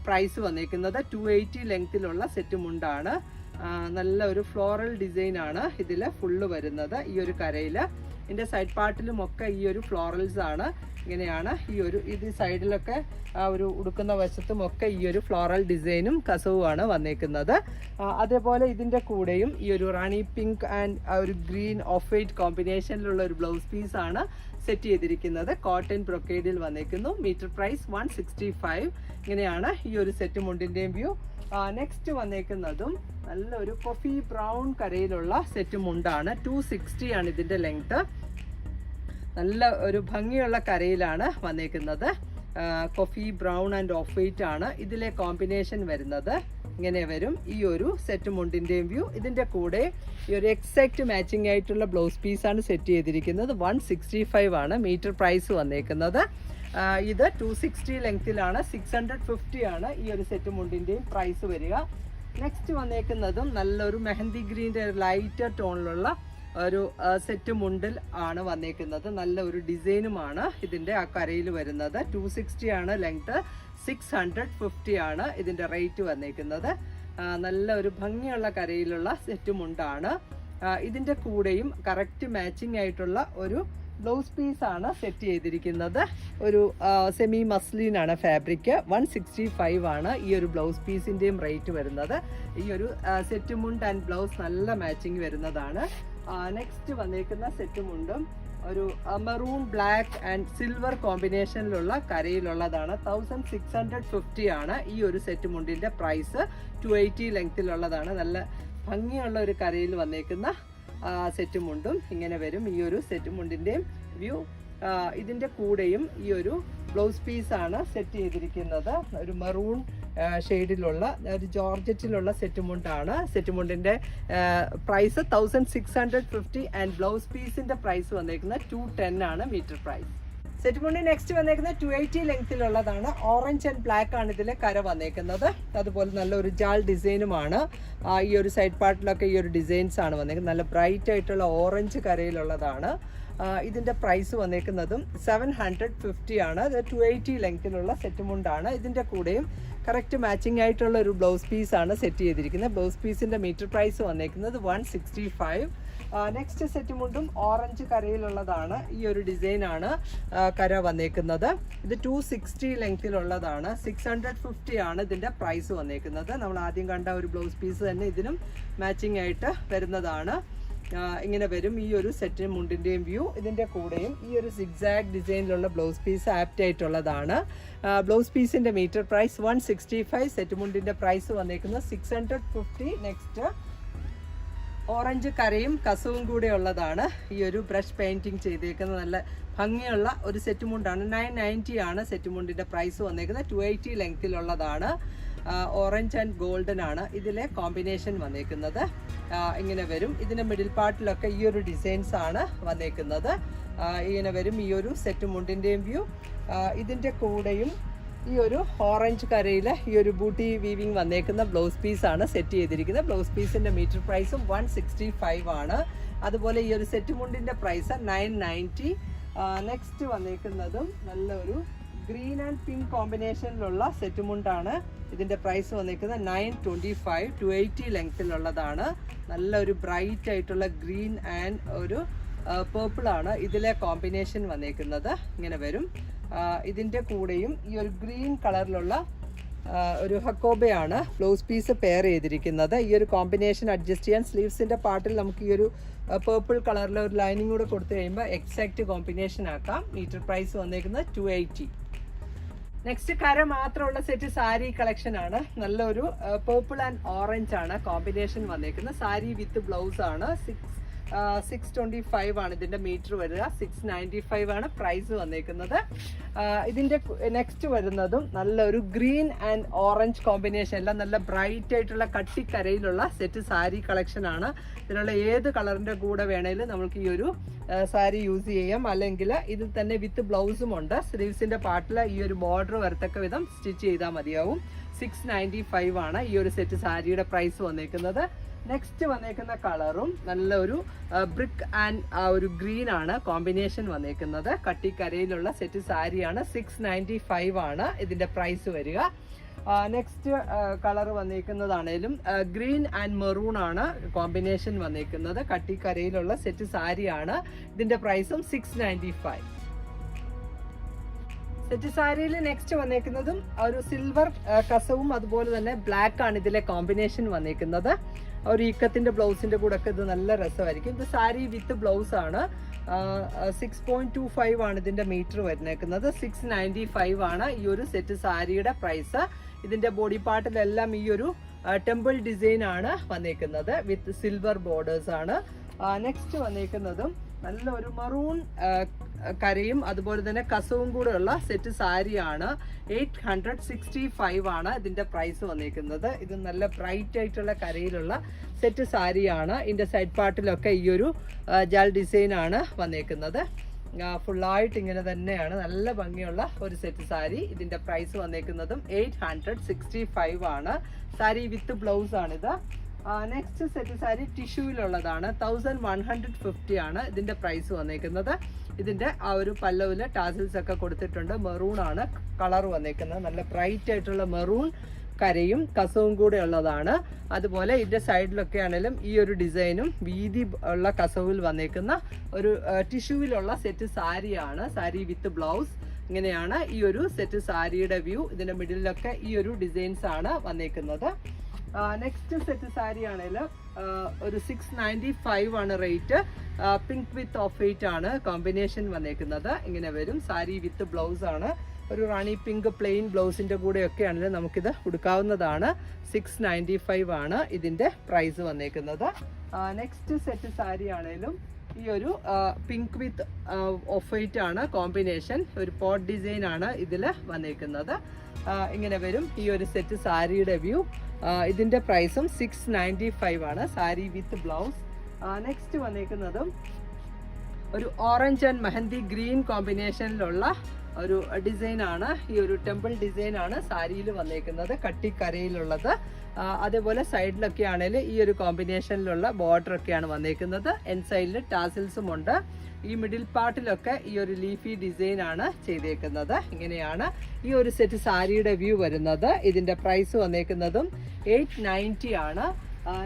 പ്രൈസ് വന്നേക്കുന്നത്. ടു എയ്റ്റി ലെങ്തിലുള്ള സെറ്റ് മുണ്ടാണ്. നല്ല ഒരു ഫ്ലോറൽ ഡിസൈൻ ആണ് ഇതിൽ ഫുള്ള് വരുന്നത് ഈ ഒരു കരയിൽ ഇതിന്റെ സൈഡ് പാർട്ടിലും ഒക്കെ ഈ ഒരു ഫ്ലോറൽസ് ആണ്. ഇങ്ങനെയാണ് ഈ ഒരു ഇത് സൈഡിലൊക്കെ ആ ഒരു ഉടുക്കുന്ന വശത്തും ഒക്കെ ഈ ഒരു ഫ്ലോറൽ ഡിസൈനും കസവുമാണ് വന്നേക്കുന്നത്. അതേപോലെ ഇതിന്റെ കൂടെയും ഈ ഒരു റാണി പിങ്ക് ആൻഡ് ഒരു ഗ്രീൻ ഓഫ് വൈറ്റ് കോമ്പിനേഷനിലുള്ള ഒരു ബ്ലൗസ് പീസാണ് സെറ്റ് ചെയ്തിരിക്കുന്നത്. കോട്ടൺ ബ്രൊക്കേഡിൽ വന്നേക്കുന്നു. മീറ്റർ പ്രൈസ് വൺ ഇങ്ങനെയാണ് ഈ ഒരു സെറ്റ് മുണ്ടിന്റെയും വ്യൂ നെക്സ്റ്റ് വന്നേക്കുന്നതും നല്ലൊരു കോഫി ബ്രൗൺ കരയിലുള്ള സെറ്റ് മുണ്ടാണ് ടു സിക്സ്റ്റി ആണ് ഇതിന്റെ ലെങ്ത് നല്ല ഒരു ഭംഗിയുള്ള കരയിലാണ് വന്നേക്കുന്നത്. Coffee brown and off white ആണ് ഇതിലെ കോമ്പിനേഷൻ വരുന്നത്. ഇങ്ങനെ വരും. ഈ ഒരു സെറ്റ് മുണ്ടിന്റെയും വ്യൂ ഇതിന്റെ കൂടെ ഈ ഒരു എക്സാക്റ്റ് മാച്ചിങ് ആയിട്ടുള്ള ബ്ലൗസ് പീസാണ് സെറ്റ് ചെയ്തിരിക്കുന്നത്. വൺ സിക്സ്റ്റി ഫൈവ് ആണ് മീറ്റർ പ്രൈസ് വന്നേക്കുന്നത്. ഇത് ടു സിക്സ്റ്റി ലെങ്തിലാണ് സിക്സ് ഹൺഡ്രഡ് ഫിഫ്റ്റി ആണ് ഈ ഒരു സെറ്റ് മുണ്ടിന്റെയും പ്രൈസ് വരിക. നെക്സ്റ്റ് വന്നേക്കുന്നതും നല്ലൊരു മെഹന്തി ഗ്രീന്റെ ലൈറ്റർ ടോണിലുള്ള ഒരു സെറ്റ് മുണ്ടിൽ ആണ് വന്നേക്കുന്നത്. നല്ല ഒരു ഡിസൈനുമാണ് ഇതിന്റെ ആ കരയിൽ വരുന്നത്. ടു സിക്സ്റ്റി ആണ് ലെങ്ത് സിക്സ് ഹൺഡ്രഡ് ഫിഫ്റ്റി ആണ് ഇതിന്റെ റേറ്റ് വന്നേക്കുന്നത്. നല്ല ഒരു ഭംഗിയുള്ള കരയിലുള്ള സെറ്റ് മുണ്ടാണ്. ഇതിന്റെ കൂടെയും കറക്റ്റ് മാച്ചിങ് ആയിട്ടുള്ള ഒരു ബ്ലൗസ് പീസ് ആണ് സെറ്റ് ചെയ്തിരിക്കുന്നത്. ഒരു സെമി മസ്ലിൻ ആണ് ഫാബ്രിക് വൺ സിക്സ്റ്റി ഫൈവ് ആണ് ഈ ഒരു ബ്ലൗസ് പീസിന്റെയും റേറ്റ് വരുന്നത്. ഈ ഒരു സെറ്റ് മുണ്ട് ആൻഡ് ബ്ലൗസ് നല്ല മാച്ചിങ് വരുന്നതാണ്. നെക്സ്റ്റ് വന്നേക്കുന്ന സെറ്റ് മുണ്ടും ഒരു മെറൂൺ ബ്ലാക്ക് ആൻഡ് സിൽവർ കോമ്പിനേഷനിലുള്ള കരയിലുള്ളതാണ്. തൗസൻഡ് സിക്സ് ഹൺഡ്രഡ് ഫിഫ്റ്റി ആണ് ഈ ഒരു സെറ്റ് മുണ്ടിന്റെ പ്രൈസ് ടു എയ്റ്റി ലെങ്ത്തിലുള്ളതാണ് നല്ല ഭംഗിയുള്ള ഒരു കരയിൽ വന്നേക്കുന്ന സെറ്റ് മുണ്ടും ഇങ്ങനെ വരും. ഈ ഒരു സെറ്റ് മുണ്ടിന്റെയും വ്യൂ ഇതിന്റെ കൂടെയും ഈ ഒരു ബ്ലൗസ് പീസാണ് സെറ്റ് ചെയ്തിരിക്കുന്നത്. ഒരു മെറൂൺ ഷെയ്ഡിലുള്ള ഒരു ജോർജറ്റിലുള്ള സെറ്റ് മുണ്ടാണ്. Set മുണ്ടിന്റെ price thousand six hundred fifty and blouse പീസിന്റെ പ്രൈസ് വന്നേക്കുന്നത് ടു ടെൻ ആണ് മീറ്റർ പ്രൈസ് സെറ്റ് മുണ്ട് നെക്സ്റ്റ് വന്നേക്കുന്നത് ടു എയ്റ്റി ലെങ്തിലുള്ളതാണ് ഓറഞ്ച് ആൻഡ് ബ്ലാക്ക് ആണ് ഇതിലെ കര വന്നേക്കുന്നത്. അതുപോലെ നല്ലൊരു ജാൾ ഡിസൈനുമാണ്. ഈ ഒരു സൈഡ് പാർട്ടിലൊക്കെ ഈ ഒരു ഡിസൈൻസ് ആണ് വന്നേക്കുന്നത്. നല്ല ബ്രൈറ്റ് ആയിട്ടുള്ള ഓറഞ്ച് കരയിലുള്ളതാണ്. ഇതിന്റെ പ്രൈസ് വന്നേക്കുന്നതും സെവൻ ഹൺഡ്രഡ് ഫിഫ്റ്റി ആണ്. ഇത് ടു എയ്റ്റി ലെങ്തിലുള്ള സെറ്റ് മുണ്ടാണ് ഇതിന്റെ കൂടെയും കറക്റ്റ് മാച്ചിങ് ആയിട്ടുള്ള ഒരു ബ്ലൗസ് പീസാണ് സെറ്റ് ചെയ്തിരിക്കുന്നത്. ബ്ലൗസ് പീസിന്റെ മീറ്റർ പ്രൈസ് വന്നേക്കുന്നത് one sixty five next set മുണ്ടും ഓറഞ്ച് കരയിലുള്ളതാണ് ഈ ഒരു ഡിസൈനാണ് കര വന്നേക്കുന്നത്. ഇത് ടു സിക്സ്റ്റി ലെങ്തിലുള്ളതാണ് സിക്സ് ഹൺഡ്രഡ് ഫിഫ്റ്റി ആണ് ഇതിന്റെ പ്രൈസ് വന്നേക്കുന്നത്. നമ്മൾ ആദ്യം കണ്ട ഒരു ബ്ലൗസ് പീസ് തന്നെ ഇതിനും മാച്ചിങ് ആയിട്ട് വരുന്നതാണ്. ഇങ്ങനെ വരും ഈ ഒരു സെറ്റ് മുണ്ടിന്റെയും വ്യൂ ഇതിന്റെ കൂടെയും ഈ ഒരു സിക്സാഗ് ഡിസൈനിലുള്ള ബ്ലൗസ് പീസ് ആപ്റ്റ് ആയിട്ടുള്ളതാണ്. ബ്ലൗസ് പീസിന്റെ metre price one sixty five set മുണ്ടിന്റെ price വന്നേക്കുന്നത് six hundred fifty next orange കരയും കസവും കൂടെ ഉള്ളതാണ് ഈ ഒരു ബ്രഷ് പെയിന്റിങ് ചെയ്തേക്കുന്നത്. നല്ല ഭംഗിയുള്ള ഒരു സെറ്റ് മുണ്ടാണ്. നയൻ നയന്റി ആണ് സെറ്റ് മുണ്ടിന്റെ പ്രൈസ് വന്നേക്കുന്നത്. ടു എയ്റ്റി ലെങ്തിലുള്ളതാണ് ഓറഞ്ച് ആൻഡ് ഗോൾഡൻ ആണ് ഇതിലെ കോമ്പിനേഷൻ വന്നേക്കുന്നത്. ഇങ്ങനെ വരും. ഇതിന്റെ മിഡിൽ പാർട്ടിലൊക്കെ ഈ ഒരു ഡിസൈൻസ് ആണ് വന്നേക്കുന്നത്. ഇങ്ങനെ വരും ഈ ഒരു സെറ്റ് മുണ്ടിന്റെയും വ്യൂ ഇതിന്റെ കൂടെയും ഈ ഒരു ഓറഞ്ച് കരയിൽ ഈ ഒരു ബൂട്ടി വീവിങ് വന്നേക്കുന്ന ബ്ലൗസ് പീസ് ആണ് സെറ്റ് ചെയ്തിരിക്കുന്നത്. ബ്ലൗസ് പീസിന്റെ മീറ്റർ പ്രൈസും വൺ സിക്സ്റ്റി ഫൈവ് ആണ്. അതുപോലെ ഈ ഒരു സെറ്റ് മുണ്ടിന്റെ പ്രൈസ് നയൻ നയന്റി നെക്സ്റ്റ് വന്നേക്കുന്നതും നല്ലൊരു ഗ്രീൻ ആൻഡ് പിങ്ക് കോമ്പിനേഷനിലുള്ള സെറ്റ് മുണ്ടാണ്. ഇതിന്റെ പ്രൈസ് വന്നേക്കുന്നത് nine twenty five two eighty ലെങ്ത്തിലുള്ളതാണ് നല്ലൊരു ബ്രൈറ്റ് ആയിട്ടുള്ള ഗ്രീൻ ആൻഡ് ഒരു പേർപ്പിൾ ആണ് ഇതിലെ കോമ്പിനേഷൻ വന്നേക്കുന്നത്. ഇങ്ങനെ വരും. ആ, ഇതിന്റെ കൂടെയും ഈ ഒരു ഗ്രീൻ കളറിലുള്ള ഒരു ഹക്കോബയാണ് ബ്ലൗസ് പീസ് പെയർ ചെയ്തിരിക്കുന്നത്. ഈ ഒരു കോമ്പിനേഷൻ അഡ്ജസ്റ്റ് ചെയ്യാൻ സ്ലീവ്സിന്റെ പാർട്ടിൽ നമുക്ക് ഈ ഒരു പേർപ്പിൾ കളറിലെ ഒരു ലൈനിങ് കൂടെ കൊടുത്തു കഴിയുമ്പോൾ എക്സാക്ട് കോമ്പിനേഷൻ ആക്കാം. മീറ്റർ പ്രൈസ് വന്നേക്കുന്നത് ടു എയ്റ്റി നെക്സ്റ്റ് കര മാത്രമുള്ള സെറ്റ് സാരി കളക്ഷൻ ആണ്. നല്ലൊരു പേർപ്പിൾ ആൻഡ് ഓറഞ്ച് ആണ് കോമ്പിനേഷൻ വന്നേക്കുന്നത്. സാരി വിത്ത് ബ്ലൗസ് ആണ്. സിക്സ് സിക്സ് ട്വന്റി ഫൈവ് ആണ് ഇതിന്റെ മീറ്റർ വരിക. സിക്സ് നയന്റി ഫൈവ് ആണ് പ്രൈസ് വന്നേക്കുന്നത്. ഇതിന്റെ നെക്സ്റ്റ് വരുന്നതും നല്ലൊരു ഗ്രീൻ ആൻഡ് ഓറഞ്ച് കോമ്പിനേഷൻ എല്ലാം നല്ല ബ്രൈറ്റ് ആയിട്ടുള്ള കട്ടിക്കരയിലുള്ള സെറ്റ് സാരി കളക്ഷൻ ആണ്. ഇതിനുള്ള ഏത് കളറിന്റെ കൂടെ വേണേലും നമുക്ക് ഈ ഒരു സാരി യൂസ് ചെയ്യാം. അല്ലെങ്കിൽ ഇത് തന്നെ വിത്ത് ബ്ലൗസും ഉണ്ട്. സ്ലീവ്സിന്റെ പാർട്ടിൽ ഈ ഒരു ബോർഡർ വരത്തക്ക വിധം സ്റ്റിച്ച് ചെയ്താൽ മതിയാവും. സിക്സ് നയന്റി ഫൈവ് ആണ് ഈ ഒരു സെറ്റ് സാരിയുടെ പ്രൈസ് വന്നേക്കുന്നത്. നെക്സ്റ്റ് വന്നേക്കുന്ന കളറും നല്ലൊരു ബ്രിക്ക് ആൻഡ് ആ ഒരു ഗ്രീൻ ആണ്. കോമ്പിനേഷൻ വന്നേക്കുന്നത്. കട്ടിക്കരയിലുള്ള സെറ്റ് സാരിയാണ് സിക്സ് നയന്റി ഫൈവ് ആണ് ഇതിന്റെ പ്രൈസ് വരിക. നെക്സ്റ്റ് കളർ വന്നേക്കുന്നതാണേലും ഗ്രീൻ ആൻഡ് മെറൂൺ ആണ് കോമ്പിനേഷൻ വന്നേക്കുന്നത്. കട്ടിക്കരയിലുള്ള സെറ്റ് സാരിയാണ് ഇതിന്റെ പ്രൈസും സിക്സ് നയന്റി ഫൈവ് സെറ്റ് സാരിയിൽ നെക്സ്റ്റ് വന്നേക്കുന്നതും ഒരു സിൽവർ കസവും അതുപോലെ തന്നെ ബ്ലാക്ക് ആണ് ഇതിലെ കോമ്പിനേഷൻ വന്നേക്കുന്നത്. ഒരു ഈക്കത്തിന്റെ ബ്ലൗസിന്റെ കൂടെ ഒക്കെ ഇത് നല്ല രസമായിരിക്കും. ഇത് സാരി വിത്ത് ബ്ലൗസ് ആണ് സിക്സ് പോയിന്റ് ടു ഫൈവ് ആണ് ഇതിന്റെ മീറ്റർ വരുന്നേക്കുന്നത്. സിക്സ് നയന്റി ഫൈവ് ആണ് ഈ ഒരു സെറ്റ് സാരിയുടെ പ്രൈസ് ഇതിന്റെ ബോഡി പാർട്ടിലെല്ലാം ഈ ഒരു ടെമ്പിൾ ഡിസൈൻ ആണ് വന്നേക്കുന്നത്. വിത്ത് സിൽവർ ബോർഡേഴ്സ് ആണ്. നെക്സ്റ്റ് വന്നേക്കുന്നതും നല്ല ഒരു മറൂൺ കരയും അതുപോലെ തന്നെ കസവും കൂടെ ഉള്ള സെറ്റ് സാരിയാണ്. എയ്റ്റ് ഹൺഡ്രഡ് സിക്സ്റ്റി ഫൈവ് ആണ് ഇതിന്റെ പ്രൈസ് വന്നിരിക്കുന്നത് ഇത് നല്ല ബ്രൈറ്റ് ആയിട്ടുള്ള കരയിലുള്ള സെറ്റ് സാരിയാണ്. ഇതിന്റെ സൈഡ് പാർട്ടിലൊക്കെ ഈ ഒരു ജാൽ ഡിസൈൻ ആണ് വന്നേക്കുന്നത്. ഫുള്ളായിട്ട് ഇങ്ങനെ തന്നെയാണ്. നല്ല ഭംഗിയുള്ള ഒരു സെറ്റ് സാരി ഇതിന്റെ പ്രൈസ് വന്നേക്കുന്നതും. എയ്റ്റ് ഹൺഡ്രഡ് സിക്സ്റ്റി ഫൈവ് ആണ്. സാരി വിത്ത് ബ്ലൗസ് ആണിത്. നെക്സ്റ്റ് സെറ്റ് സാരി ടിഷ്യൂവിലുള്ളതാണ്. തൗസൻഡ് വൺ ഹൺഡ്രഡ് ഫിഫ്റ്റി ആണ് ഇതിന്റെ പ്രൈസ് വന്നേക്കുന്നത്. ഇതിന്റെ ആ ഒരു പല്ലവിൽ ടാസിൽസ് ഒക്കെ കൊടുത്തിട്ടുണ്ട്. മെറൂൺ ആണ് കളർ വന്നേക്കുന്നത്. നല്ല ബ്രൈറ്റ് ആയിട്ടുള്ള മെറൂൺ കരയും കസവും കൂടെ ഉള്ളതാണ്. അതുപോലെ ഇതിന്റെ സൈഡിലൊക്കെ ആണെങ്കിലും ഈ ഒരു ഡിസൈനും വീതി ഉള്ള കസവിൽ വന്നേക്കുന്ന ഒരു ടിഷ്യൂവിലുള്ള സെറ്റ് സാരിയാണ്. സാരി വിത്ത് ബ്ലൗസ് ഇങ്ങനെയാണ് ഈ ഒരു സെറ്റ് സാരിയുടെ വ്യൂ ഇതിന്റെ മിഡിലൊക്കെ ഈ ഒരു ഡിസൈൻസ് ആണ് വന്നേക്കുന്നത്. നെക്സ്റ്റ് സെറ്റ് സാരി ആണെങ്കിൽ ഒരു സിക്സ് നയന്റി ഫൈവ് ആണ് rate pink with off white ആണ് കോമ്പിനേഷൻ വന്നേക്കുന്നത്. ഇങ്ങനെ വരും. സാരി വിത്ത് ബ്ലൗസ് ആണ്. ഒരു റാണി പിങ്ക് പ്ലെയിൻ ബ്ലൗസിന്റെ കൂടെയൊക്കെ ആണെങ്കിൽ നമുക്കിത് കൊടുക്കാവുന്നതാണ് സിക്സ് നയന്റി ഫൈവ് ആണ് ഇതിന്റെ പ്രൈസ് വന്നേക്കുന്നത്. നെക്സ്റ്റ് സെറ്റ് സാരി ആണേലും ഈ ഒരു പിങ്ക് വിത്ത് ഓഫ് വൈറ്റ് ആണ് കോമ്പിനേഷൻ ഒരു പോട്ട് ഡിസൈൻ ആണ് ഇതിൽ വന്നിരിക്കുന്നത് ഇങ്ങനെ വരും. ഈ ഒരു സെറ്റ് സാരിയുടെ വ്യൂ ഇതിന്റെ പ്രൈസും സിക്സ് നയന്റി ഫൈവ് ആണ്. സാരി വിത്ത് ബ്ലൗസ് നെക്സ്റ്റ് വന്നിരിക്കുന്നതും ഒരു ഓറഞ്ച് ആൻഡ് മെഹന്തി ഗ്രീൻ കോമ്പിനേഷനിലുള്ള ഒരു ഡിസൈൻ ആണ് ഈ ഒരു ടെമ്പിൾ ഡിസൈൻ ആണ് സാരിയിൽ വന്നേക്കുന്നത് കട്ടിക്കരയിലുള്ളത്. അതേപോലെ സൈഡിലൊക്കെ ആണെങ്കിൽ ഈ ഒരു കോമ്പിനേഷനിലുള്ള ബോർഡർ ഒക്കെയാണ് വന്നേക്കുന്നത്. എൻ സൈഡിൽ ടാസിൽസും ഉണ്ട്. ഈ മിഡിൽ പാർട്ടിലൊക്കെ ഈ ഒരു ലീഫി ഡിസൈൻ ആണ് ചെയ്തേക്കുന്നത്. ഇങ്ങനെയാണ് ഈ ഒരു സെറ്റ് സാരിയുടെ വ്യൂ വരുന്നത്. ഇതിന്റെ പ്രൈസ് വന്നേക്കുന്നതും എയ്റ്റ് ആണ്.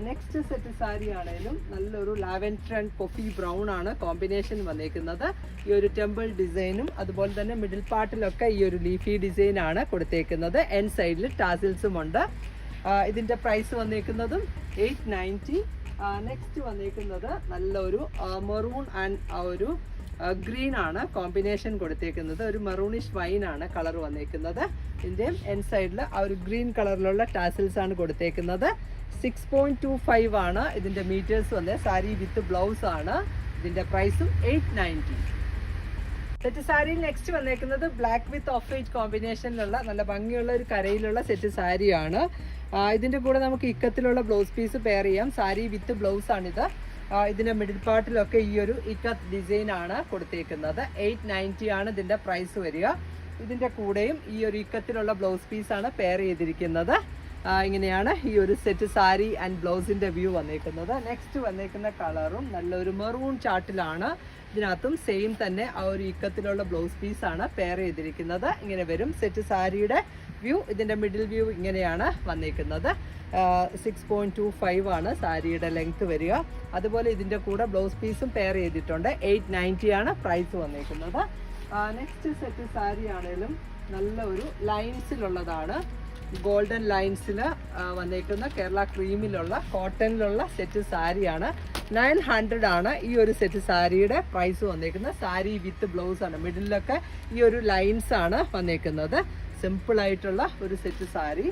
നെക്സ്റ്റ് സെറ്റ് സാരി ആണെങ്കിലും നല്ലൊരു ലാവൻഡർ ആൻഡ് കോഫി ബ്രൗൺ ആണ് കോമ്പിനേഷൻ വന്നേക്കുന്നത്. ഈ ഒരു ടെമ്പിൾ ഡിസൈനും അതുപോലെ തന്നെ മിഡിൽ പാർട്ടിലൊക്കെ ഈ ഒരു ലീഫി ഡിസൈൻ ആണ് കൊടുത്തേക്കുന്നത്. എൻ സൈഡിൽ ടാസിൽസും ഉണ്ട്. ഇതിന്റെ പ്രൈസ് വന്നേക്കുന്നതും എയ്റ്റ് നയന്റി നെക്സ്റ്റ് വന്നേക്കുന്നത് നല്ലൊരു മെറൂൺ ആൻഡ് ഒരു ഗ്രീൻ ആണ് കോമ്പിനേഷൻ കൊടുത്തേക്കുന്നത്. ഒരു മെറൂണിഷ് വൈൻ ആണ് കളർ വന്നേക്കുന്നത്. ഇതിന്റെയും എൻ സൈഡിൽ ആ ഒരു ഗ്രീൻ കളറിലുള്ള ടാസിൽസ് ആണ് കൊടുത്തേക്കുന്നത്. സിക്സ് പോയിന്റ് ടു ഫൈവ് ആണ് ഇതിന്റെ മീറ്റേഴ്സ് വന്നത് സാരി വിത്ത് ബ്ലൗസ് ആണ്. ഇതിന്റെ പ്രൈസും എയ്റ്റ് നയന്റി സെറ്റ് സാരിയിൽ നെക്സ്റ്റ് വന്നേക്കുന്നത് ബ്ലാക്ക് വിത്ത് ഓഫ് വൈറ്റ് കോമ്പിനേഷനിലുള്ള നല്ല ഭംഗിയുള്ള ഒരു കരയിലുള്ള സെറ്റ് സാരിയാണ് ഇതിന്റെ കൂടെ നമുക്ക് ഇക്കത്തിലുള്ള ബ്ലൗസ് പീസ് പെയർ ചെയ്യാം. സാരി വിത്ത് ബ്ലൗസ് ആണിത്. ഇത് ഇതിന്റെ മിഡിൽ പാർട്ടിലൊക്കെ ഈ ഒരു ഇക്കത്ത് ഡിസൈൻ ആണ് കൊടുത്തേക്കുന്നത്. എയ്റ്റ് നയന്റി ആണ് ഇതിന്റെ പ്രൈസ് വരിക. ഇതിന്റെ കൂടെയും ഈ ഒരു ഇക്കത്തിലുള്ള ബ്ലൗസ് പീസ് ആണ് പെയർ ചെയ്തിരിക്കുന്നത്. ഇങ്ങനെയാണ് ഈ ഒരു സെറ്റ് സാരി ആൻഡ് ബ്ലൗസിന്റെ വ്യൂ വന്നേക്കുന്നത്. നെക്സ്റ്റ് വന്നേക്കുന്ന കളറും നല്ലൊരു മെറൂൺ ചാട്ടിലാണ്. ഇതിനകത്തും സെയിം തന്നെ ആ ഒരു ഇക്കത്തിലുള്ള ബ്ലൗസ് പീസ് ആണ് പെയർ ചെയ്തിരിക്കുന്നത്. ഇങ്ങനെ വരും സെറ്റ് സാരിയുടെ വ്യൂ ഇതിന്റെ മിഡിൽ വ്യൂ ഇങ്ങനെയാണ് വന്നേക്കുന്നത്. സിക്സ് പോയിന്റ് ടു ഫൈവ് ആണ് സാരിയുടെ ലെങ്ത് വരിക. അതുപോലെ ഇതിന്റെ കൂടെ ബ്ലൗസ് പീസും പെയർ ചെയ്തിട്ടുണ്ട്. എയ്റ്റ് നയന്റി ആണ് പ്രൈസ് വന്നേക്കുന്നത്. നെക്സ്റ്റ് സെറ്റ് സാരി ആണേലും നല്ല ഒരു ലൈൻസിലുള്ളതാണ് ഗോൾഡൻ ലൈൻസിൽ വന്നേക്കുന്ന കേരള ക്രീമിലുള്ള കോട്ടണിലുള്ള സെറ്റ് സാരിയാണ്. നയൻ ഹൺഡ്രഡ് ആണ് ഈ ഒരു സെറ്റ് സാരിയുടെ പ്രൈസ് വന്നേക്കുന്നത്. സാരി വിത്ത് ബ്ലൗസ് ആണ്. മിഡിലൊക്കെ ഈ ഒരു ലൈൻസ് ആണ് വന്നേക്കുന്നത്. സിമ്പിൾ ആയിട്ടുള്ള ഒരു സെറ്റ് സാരി.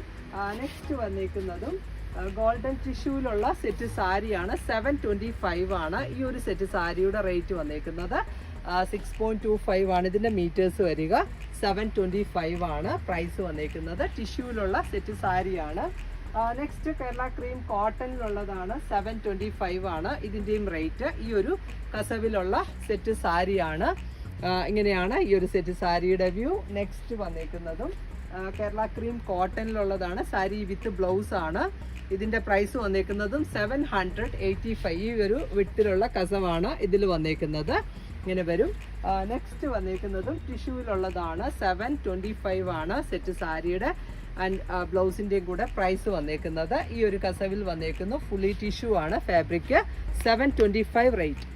നെക്സ്റ്റ് വന്നേക്കുന്നതും ഗോൾഡൻ ടിഷ്യൂലുള്ള സെറ്റ് സാരിയാണ്. സെവൻ ട്വന്റി ഫൈവ് ആണ് ഈ ഒരു സെറ്റ് സാരിയുടെ റേറ്റ് വന്നേക്കുന്നത്. സിക്സ് പോയിന്റ് ടു ഫൈവ് ആണ് ഇതിന്റെ മീറ്റേഴ്സ് വരിക. സെവൻ ട്വന്റി ഫൈവ് ആണ് പ്രൈസ് വന്നേക്കുന്നത്. ടിഷ്യൂലുള്ള സെറ്റ് സാരിയാണ് നെക്സ്റ്റ് കേരള ക്രീം കോട്ടണിലുള്ളതാണ് സെവൻ ട്വന്റി ഫൈവ് ആണ് ഇതിന്റെയും റേറ്റ് ഈ ഒരു കസവിലുള്ള സെറ്റ് സാരിയാണ് ഇങ്ങനെയാണ് ഈ ഒരു സെറ്റ് സാരിയുടെ വ്യൂ നെക്സ്റ്റ് വന്നേക്കുന്നതും കേരള ക്രീം കോട്ടണിലുള്ളതാണ് സാരി വിത്ത് ബ്ലൗസ് ആണ്. ഇതിന്റെ പ്രൈസ് വന്നേക്കുന്നതും സെവൻ ഹൺഡ്രഡ് എയ്റ്റി ഫൈവ് ഈ ഒരു വിട്ടിലുള്ള കസവാണ് ഇതിൽ വന്നേക്കുന്നത്. ഇങ്ങനെ വരും. നെക്സ്റ്റ് വന്നേക്കുന്നതും ടിഷ്യൂവിലുള്ളതാണ് സെവൻ ട്വന്റി ഫൈവ് ആണ് സെറ്റ് സാരിയുടെ. ആൻഡ് ബ്ലൗസിന്റെയും കൂടെ പ്രൈസ് വന്നേക്കുന്നത്. ഈ ഒരു കസവിൽ വന്നേക്കുന്നു. ഫുള്ളി ടിഷ്യൂ ആണ് fabric seven twenty five rate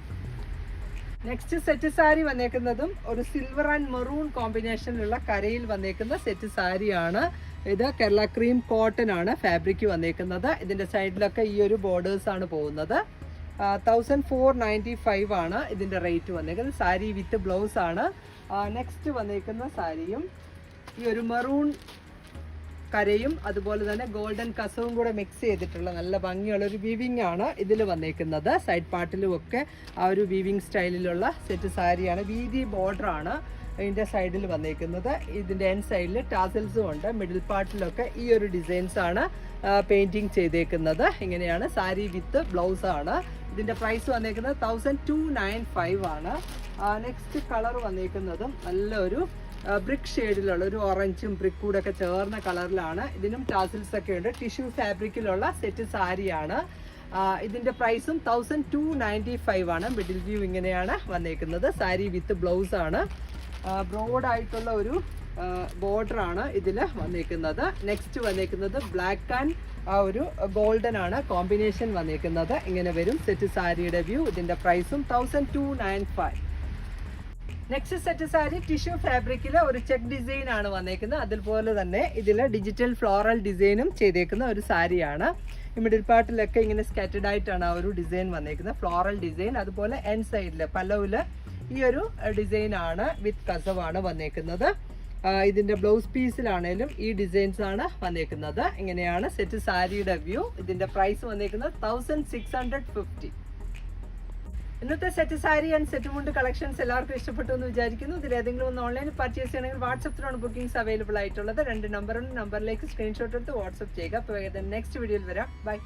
next set sari വന്നേക്കുന്നതും ഒരു സിൽവർ ആൻഡ് മെറൂൺ കോമ്പിനേഷനിലുള്ള കരയിൽ വന്നേക്കുന്ന സെറ്റ് സാരിയാണ്. ഇത് കേരള ക്രീം കോട്ടൺ ആണ് ഫാബ്രിക് വന്നേക്കുന്നത്. ഇതിന്റെ സൈഡിലൊക്കെ ഈ ഒരു ബോർഡേഴ്സാണ് പോകുന്നത്. തൗസൻഡ് ഫോർ നയന്റി ഫൈവ് ആണ് ഇതിന്റെ റേറ്റ് വന്നേക്കുന്നത്. സാരി വിത്ത് ബ്ലൗസ് ആണ്. നെക്സ്റ്റ് വന്നേക്കുന്ന സാരിയും ഈ ഒരു മെറൂൺ കരയും അതുപോലെ തന്നെ ഗോൾഡൻ കസവും കൂടെ മിക്സ് ചെയ്തിട്ടുള്ള നല്ല ഭംഗിയുള്ള ഒരു വീവിംഗ് ആണ് ഇതിൽ വന്നേക്കുന്നത്. സൈഡ് പാർട്ടിലും ഒക്കെ ആ ഒരു വീവിംഗ് സ്റ്റൈലിലുള്ള സെറ്റ് സാരിയാണ്. വീതി ബോർഡർ ആണ്. ഇതിന്റെ സൈഡിൽ വന്നേക്കുന്നത്. ഇതിന്റെ എൻ സൈഡിൽ ടാസൽസും ഉണ്ട്. മിഡിൽ പാർട്ടിലൊക്കെ ഈ ഒരു ഡിസൈൻസ് ആണ് പെയിന്റിങ് ചെയ്തേക്കുന്നത്. ഇങ്ങനെയാണ് സാരി വിത്ത് ബ്ലൗസ് ആണ്. ഇതിന്റെ പ്രൈസ് വന്നേക്കുന്നത് തൗസൻഡ് ടു നയൻ ഫൈവ് ആണ്. നെക്സ്റ്റ് കളർ വന്നേക്കുന്നതും നല്ലൊരു ബ്രിക്ക് ഷെയ്ഡിലുള്ള ഒരു ഓറഞ്ചും ബ്രിക്കൂടൊക്കെ ചേർന്ന കളറിലാണ് ഇതിനും ടാസിൽസ് ഒക്കെ ഉണ്ട്. ടിഷ്യൂ ഫാബ്രിക്കിലുള്ള സെറ്റ് സാരിയാണ്. ഇതിന്റെ പ്രൈസും തൗസൻഡ് ടു നയന്റി ഫൈവ് ആണ്. മിഡിൽ വ്യൂ ഇങ്ങനെയാണ് വന്നേക്കുന്നത്. സാരി വിത്ത് ബ്ലൗസ് ആണ്. ബ്രോഡ് ആയിട്ടുള്ള ഒരു ബോർഡർ ആണ് ഇതിൽ വന്നിരിക്കുന്നത് നെക്സ്റ്റ് വന്നിരിക്കുന്നത് ബ്ലാക്ക് ആൻഡ് ആ ഒരു ഗോൾഡൻ ആണ്. കോമ്പിനേഷൻ വന്നിരിക്കുന്നത് ഇങ്ങനെ വരും. സെറ്റ് സാരിയുടെ വ്യൂ ഇതിന്റെ പ്രൈസും thousand two nine five next set sari tissue ഫാബ്രിക്കിൽ ഒരു ചെക്ക് ഡിസൈൻ ആണ് വന്നേക്കുന്നത്. അതുപോലെ തന്നെ ഇതിൽ ഡിജിറ്റൽ ഫ്ലോറൽ ഡിസൈനും ചെയ്തേക്കുന്ന ഒരു സാരിയാണ്. മിഡിൽ പാർട്ടിലൊക്കെ ഇങ്ങനെ സ്കാറ്റഡ് ആയിട്ടാണ് ആ ഒരു ഡിസൈൻ വന്നേക്കുന്നത്. ഫ്ലോറൽ ഡിസൈൻ അതുപോലെ എൻ സൈഡിൽ പല്ലവിൽ ഈ ഒരു ഡിസൈൻ ആണ് വിത്ത് കസവാണ് വന്നേക്കുന്നത്. ഇതിന്റെ ബ്ലൗസ് പീസിലാണേലും ഈ ഡിസൈൻസ് ആണ് വന്നേക്കുന്നത്. ഇങ്ങനെയാണ് സെറ്റ് സാരിയുടെ വ്യൂ. ഇതിന്റെ പ്രൈസ് വന്നേക്കുന്നത് തൗസൻഡ് സിക്സ് ഹൺഡ്രഡ് ഫിഫ്റ്റി ഇന്നത്തെ സെറ്റ് സാരി ആൻഡ് സെറ്റ് മുണ്ട് കളക്ഷൻസ് എല്ലാവർക്കും ഇഷ്ടപ്പെട്ടു എന്ന് വിചാരിക്കുന്നു. ഇതിൽ ഏതെങ്കിലും ഒന്ന് ഓൺലൈനിൽ പർച്ചേസ് ചെയ്യണമെങ്കിൽ വാട്സപ്പിലാണ് ബുക്കിംഗ്സ് അവൈലബിൾ ആയിട്ടുള്ളത്. രണ്ട് നമ്പറും നമ്പറിലേക്ക് സ്ക്രീൻഷോട്ട് എടുത്ത് വാട്സപ്പ് ചെയ്യുക. അപ്പോൾ നെക്സ്റ്റ് വീഡിയോയിൽ വരാം. ബൈ